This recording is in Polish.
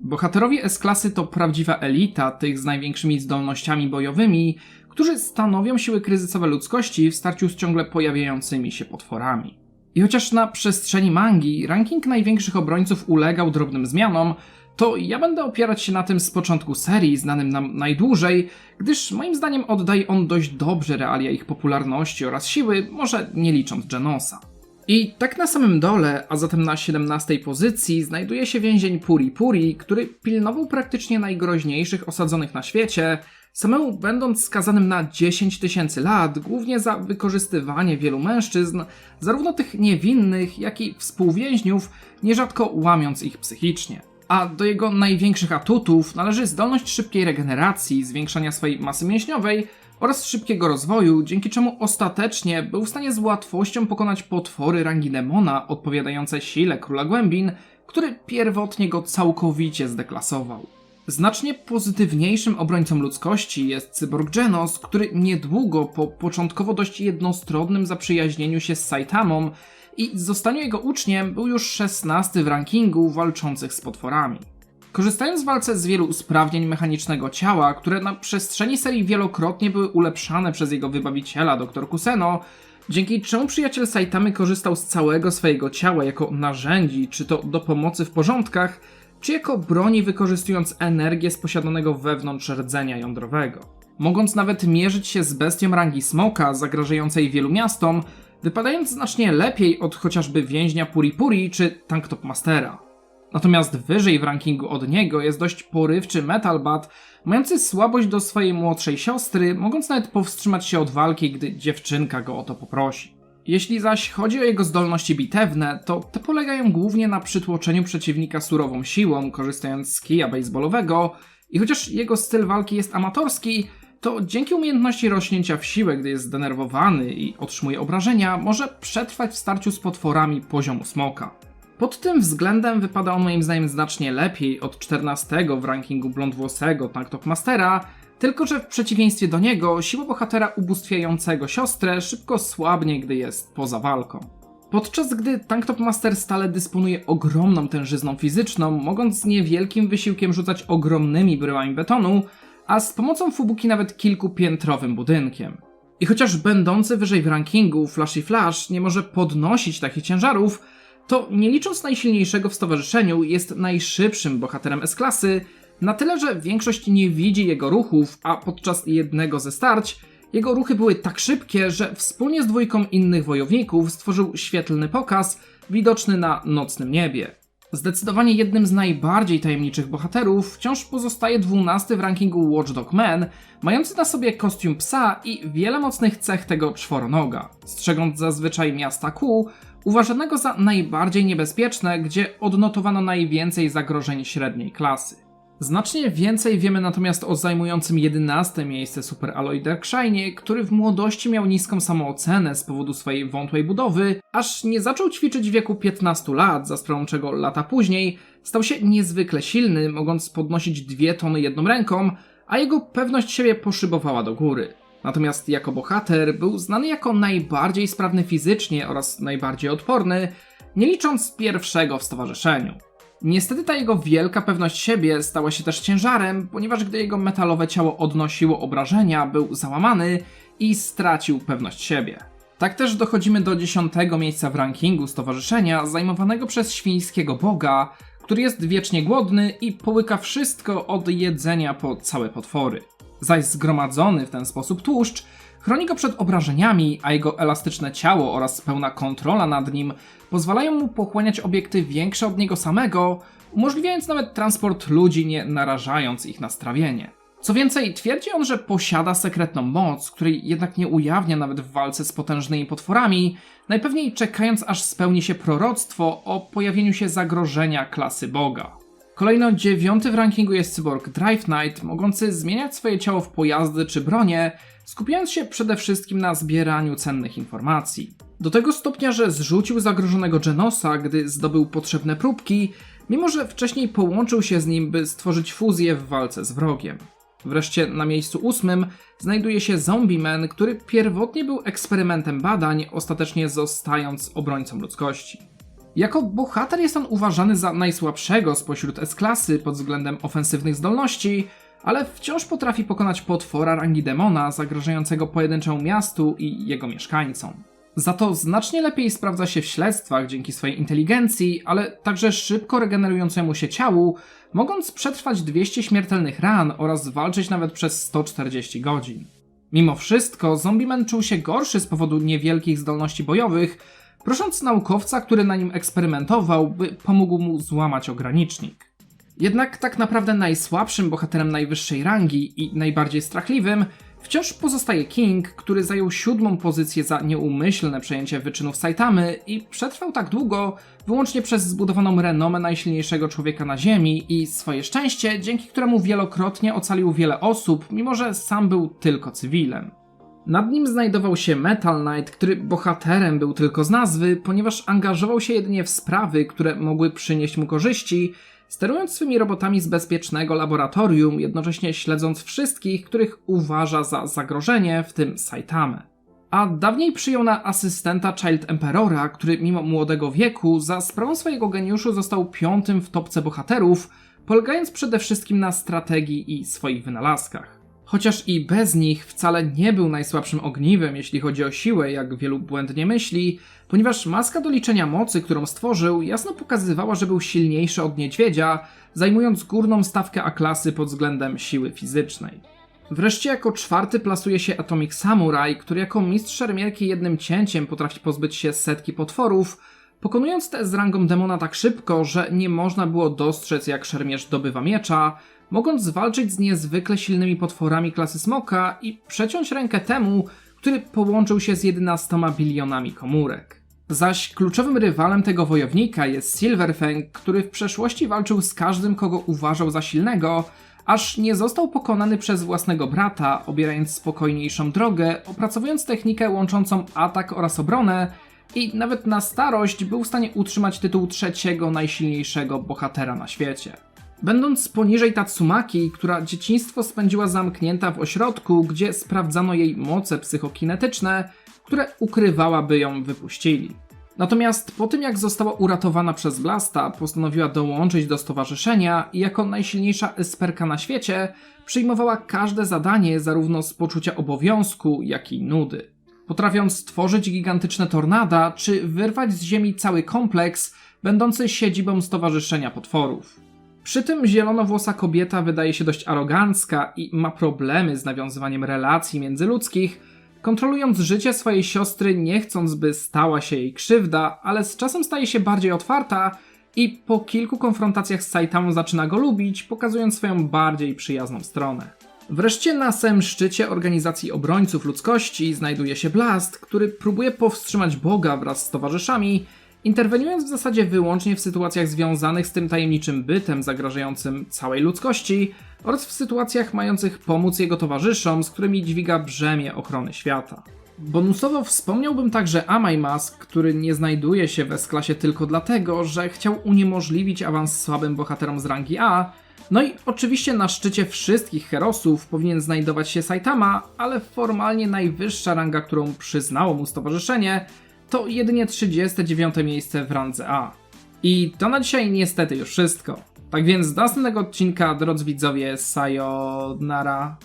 Bohaterowie S-klasy to prawdziwa elita tych z największymi zdolnościami bojowymi, którzy stanowią siły kryzysowe ludzkości w starciu z ciągle pojawiającymi się potworami. I chociaż na przestrzeni mangi ranking największych obrońców ulegał drobnym zmianom, to ja będę opierać się na tym z początku serii, znanym nam najdłużej, gdyż moim zdaniem oddaje on dość dobrze realia ich popularności oraz siły, może nie licząc Genosa. I tak na samym dole, a zatem na 17 pozycji, znajduje się więzień Puri Puri, który pilnował praktycznie najgroźniejszych osadzonych na świecie, samemu będąc skazanym na 10 tysięcy lat, głównie za wykorzystywanie wielu mężczyzn, zarówno tych niewinnych, jak i współwięźniów, nierzadko łamiąc ich psychicznie. A do jego największych atutów należy zdolność szybkiej regeneracji, zwiększania swojej masy mięśniowej oraz szybkiego rozwoju, dzięki czemu ostatecznie był w stanie z łatwością pokonać potwory rangi demona odpowiadające sile króla głębin, który pierwotnie go całkowicie zdeklasował. Znacznie pozytywniejszym obrońcą ludzkości jest cyborg Genos, który niedługo po początkowo dość jednostronnym zaprzyjaźnieniu się z Saitamą i zostaniu jego uczniem był już 16 w rankingu walczących z potworami. Korzystając w walce z wielu usprawnień mechanicznego ciała, które na przestrzeni serii wielokrotnie były ulepszane przez jego wybawiciela dr Kuseno, dzięki czemu przyjaciel Saitamy korzystał z całego swojego ciała jako narzędzi, czy to do pomocy w porządkach, jako broni wykorzystując energię z posiadanego wewnątrz rdzenia jądrowego. Mogąc nawet mierzyć się z bestią rangi smoka, zagrażającej wielu miastom, wypadając znacznie lepiej od chociażby więźnia Puri Puri czy Tanktop Mastera. Natomiast wyżej w rankingu od niego jest dość porywczy Metalbat, mający słabość do swojej młodszej siostry, mogąc nawet powstrzymać się od walki, gdy dziewczynka go o to poprosi. Jeśli zaś chodzi o jego zdolności bitewne, to te polegają głównie na przytłoczeniu przeciwnika surową siłą, korzystając z kija baseballowego, i chociaż jego styl walki jest amatorski, to dzięki umiejętności rośnięcia w siłę, gdy jest zdenerwowany i otrzymuje obrażenia, może przetrwać w starciu z potworami poziomu smoka. Pod tym względem wypada on moim zdaniem znacznie lepiej od 14 w rankingu blondwłosego Tanktop Mastera, tylko że w przeciwieństwie do niego siła bohatera ubóstwiającego siostrę szybko słabnie, gdy jest poza walką. Podczas gdy Tanktop Master stale dysponuje ogromną tężyzną fizyczną, mogąc z niewielkim wysiłkiem rzucać ogromnymi bryłami betonu, a z pomocą Fubuki nawet kilkupiętrowym budynkiem. I chociaż będący wyżej w rankingu Flashy Flash nie może podnosić takich ciężarów, to nie licząc najsilniejszego w stowarzyszeniu jest najszybszym bohaterem S-klasy, na tyle, że większość nie widzi jego ruchów, a podczas jednego ze starć jego ruchy były tak szybkie, że wspólnie z dwójką innych wojowników stworzył świetlny pokaz widoczny na nocnym niebie. Zdecydowanie jednym z najbardziej tajemniczych bohaterów wciąż pozostaje 12 w rankingu Watchdog Man, mający na sobie kostium psa i wiele mocnych cech tego czworonoga, strzegąc zazwyczaj miasta Ku, uważanego za najbardziej niebezpieczne, gdzie odnotowano najwięcej zagrożeń średniej klasy. Znacznie więcej wiemy natomiast o zajmującym 11 miejsce Super Alloy Darkshine, który w młodości miał niską samoocenę z powodu swojej wątłej budowy, aż nie zaczął ćwiczyć w wieku 15 lat, za sprawą czego lata później stał się niezwykle silny, mogąc podnosić dwie tony jedną ręką, a jego pewność siebie poszybowała do góry. Natomiast jako bohater był znany jako najbardziej sprawny fizycznie oraz najbardziej odporny, nie licząc pierwszego w stowarzyszeniu. Niestety ta jego wielka pewność siebie stała się też ciężarem, ponieważ gdy jego metalowe ciało odnosiło obrażenia, był załamany i stracił pewność siebie. Tak też dochodzimy do dziesiątego miejsca w rankingu stowarzyszenia zajmowanego przez świńskiego boga, który jest wiecznie głodny i połyka wszystko od jedzenia po całe potwory. Zaś zgromadzony w ten sposób tłuszcz chroni go przed obrażeniami, a jego elastyczne ciało oraz pełna kontrola nad nim pozwalają mu pochłaniać obiekty większe od niego samego, umożliwiając nawet transport ludzi, nie narażając ich na strawienie. Co więcej, twierdzi on, że posiada sekretną moc, której jednak nie ujawnia nawet w walce z potężnymi potworami, najpewniej czekając aż spełni się proroctwo o pojawieniu się zagrożenia klasy Boga. Kolejno dziewiąty w rankingu jest cyborg Drive Knight, mogący zmieniać swoje ciało w pojazdy czy bronie, skupiając się przede wszystkim na zbieraniu cennych informacji. Do tego stopnia, że zrzucił zagrożonego Genosa, gdy zdobył potrzebne próbki, mimo że wcześniej połączył się z nim, by stworzyć fuzję w walce z wrogiem. Wreszcie na miejscu ósmym znajduje się Zombie Man, który pierwotnie był eksperymentem badań, ostatecznie zostając obrońcą ludzkości. Jako bohater jest on uważany za najsłabszego spośród S-klasy pod względem ofensywnych zdolności, ale wciąż potrafi pokonać potwora rangi demona zagrażającego pojedynczemu miastu i jego mieszkańcom. Za to znacznie lepiej sprawdza się w śledztwach dzięki swojej inteligencji, ale także szybko regenerującemu się ciału, mogąc przetrwać 200 śmiertelnych ran oraz walczyć nawet przez 140 godzin. Mimo wszystko, Zombieman czuł się gorszy z powodu niewielkich zdolności bojowych, prosząc naukowca, który na nim eksperymentował, by pomógł mu złamać ogranicznik. Jednak tak naprawdę najsłabszym bohaterem najwyższej rangi i najbardziej strachliwym wciąż pozostaje King, który zajął siódmą pozycję za nieumyślne przejęcie wyczynów Saitamy i przetrwał tak długo wyłącznie przez zbudowaną renomę najsilniejszego człowieka na Ziemi i swoje szczęście, dzięki któremu wielokrotnie ocalił wiele osób, mimo że sam był tylko cywilem. Nad nim znajdował się Metal Knight, który bohaterem był tylko z nazwy, ponieważ angażował się jedynie w sprawy, które mogły przynieść mu korzyści, sterując swymi robotami z bezpiecznego laboratorium, jednocześnie śledząc wszystkich, których uważa za zagrożenie, w tym Saitamę. A dawniej przyjął na asystenta Child Emperora, który mimo młodego wieku za sprawą swojego geniuszu został piątym w topce bohaterów, polegając przede wszystkim na strategii i swoich wynalazkach. Chociaż i bez nich wcale nie był najsłabszym ogniwem, jeśli chodzi o siłę, jak wielu błędnie myśli, ponieważ maska do liczenia mocy, którą stworzył, jasno pokazywała, że był silniejszy od niedźwiedzia, zajmując górną stawkę A-klasy pod względem siły fizycznej. Wreszcie jako czwarty plasuje się Atomic Samurai, który jako mistrz szermierki jednym cięciem potrafi pozbyć się setki potworów, pokonując te z rangą demona tak szybko, że nie można było dostrzec jak szermierz dobywa miecza, mogąc zwalczyć z niezwykle silnymi potworami klasy smoka i przeciąć rękę temu, który połączył się z 11 bilionami komórek. Zaś kluczowym rywalem tego wojownika jest Silverfang, który w przeszłości walczył z każdym, kogo uważał za silnego, aż nie został pokonany przez własnego brata, obierając spokojniejszą drogę, opracowując technikę łączącą atak oraz obronę i nawet na starość był w stanie utrzymać tytuł trzeciego najsilniejszego bohatera na świecie. Będąc poniżej Tatsumaki, która dzieciństwo spędziła zamknięta w ośrodku, gdzie sprawdzano jej moce psychokinetyczne, które ukrywała, by ją wypuścili. Natomiast po tym jak została uratowana przez Blasta, postanowiła dołączyć do stowarzyszenia i jako najsilniejsza esperka na świecie przyjmowała każde zadanie zarówno z poczucia obowiązku, jak i nudy. Potrafiąc stworzyć gigantyczne tornada, czy wyrwać z ziemi cały kompleks, będący siedzibą Stowarzyszenia Potworów. Przy tym zielonowłosa kobieta wydaje się dość arogancka i ma problemy z nawiązywaniem relacji międzyludzkich, kontrolując życie swojej siostry, nie chcąc, by stała się jej krzywda, ale z czasem staje się bardziej otwarta i po kilku konfrontacjach z Saitamą zaczyna go lubić, pokazując swoją bardziej przyjazną stronę. Wreszcie na samym szczycie organizacji obrońców ludzkości znajduje się Blast, który próbuje powstrzymać Boga wraz z towarzyszami, interweniując w zasadzie wyłącznie w sytuacjach związanych z tym tajemniczym bytem zagrażającym całej ludzkości oraz w sytuacjach mających pomóc jego towarzyszom, z którymi dźwiga brzemię ochrony świata. Bonusowo wspomniałbym także Amai Mask, który nie znajduje się w S-klasie tylko dlatego, że chciał uniemożliwić awans słabym bohaterom z rangi A, no i oczywiście na szczycie wszystkich herosów powinien znajdować się Saitama, ale formalnie najwyższa ranga, którą przyznało mu stowarzyszenie, to jedynie 39 miejsce w randze A. I to na dzisiaj niestety już wszystko. Tak więc do następnego odcinka, drodzy widzowie, sayonara.